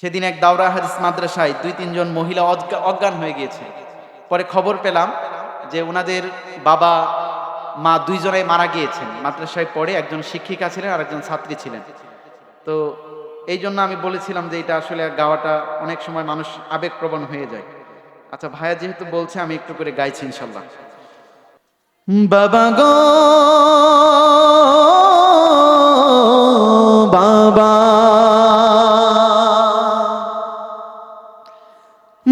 সেদিন এক দাওরা হাদিস মাদ্রাসায় দুই, তিনজন মহিলা অজ্ঞা- অজ্ঞান হয়ে গিয়েছে। পরে খবর পেলাম যে ওনাদের বাবা, মা দুইজনে মারা গিয়েছেন। মাদ্রাসায় পড়ে একজন শিক্ষিকা ছিলেন আর একজন ছাত্রী ছিলেন। তো এই জন্য আমি বলেছিলাম যে এটা আসলে গাওয়াটা অনেক সময় মানুষ আবেগপ্রবণ হয়ে যায়। আচ্ছা ভাইয়া যেহেতু বলছে, আমি একটু করে গাইছি ইনশাল্লাহ। বাবা গো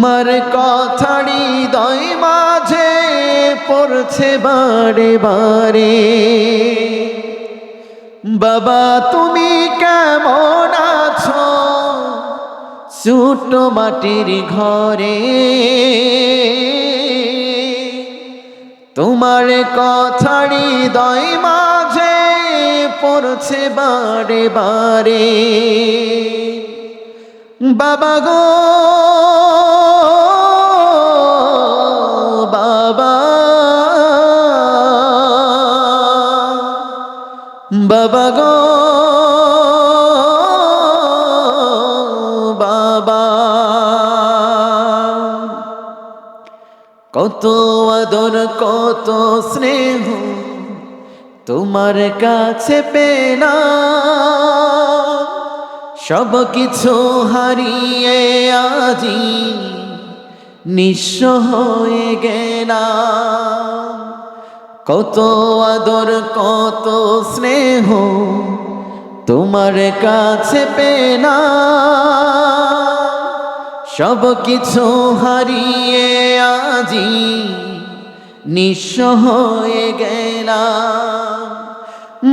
তোমার কথাড়ি দয় মাঝে পড়ছে বারে বারে। বাবা, তুমি কেমন আছো? ছোট মাটির ঘরে। তোমার কথাড়ি দয় মাঝে পড়ছে বারে বারে। বাবা গো বাবা গো, বাবা। কত আদর, কত স্নেহ তোমার কাছে পেনা সব কিছু হারিয়ে আজি নিঃস্ব হয়ে গেলাম। কত আদর, কত স্নেহ তোমার কাছে পেনা সব কিছু হারিয়ে আজি নিঃস্ব হয়ে গেলাম।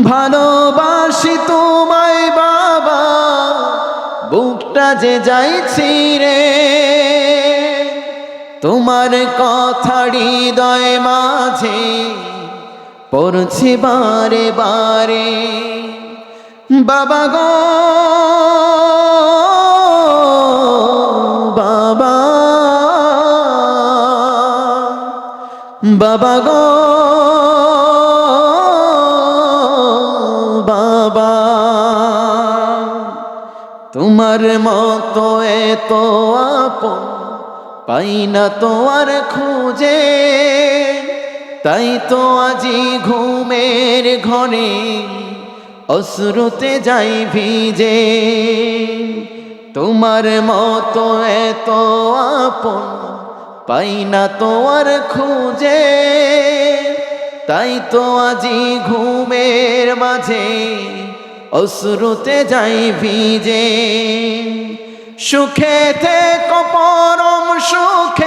ভালোবাসি তোমায় বাবা, বুকটা যে যাইছি রে। তোমার কথা হৃদয় মাঝে পড়ছে বারে বারে। বাবা গো, বাবা। বাবা গো, বাবা। তোমার মতো এত আপন, পাই না তো আর খুঁজে। তাই তো আজি ঘুমের ঘনে অশ্রুতে যাই ভিজে। তোমার মতো এত আপন পাই না তো আর খুঁজে। তাই তো আজি ঘুমের মাঝে অশ্রুতে যাই ভিজে। সুখেতে কপরম পরম সুখে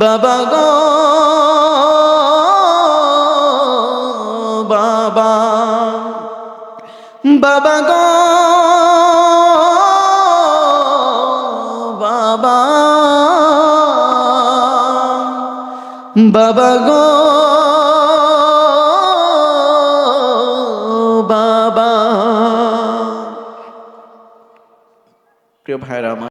বাবা গো বাবা। বাবা গো বাবা। বাবা গো বাবা। প্রিয় ভাইরা আমার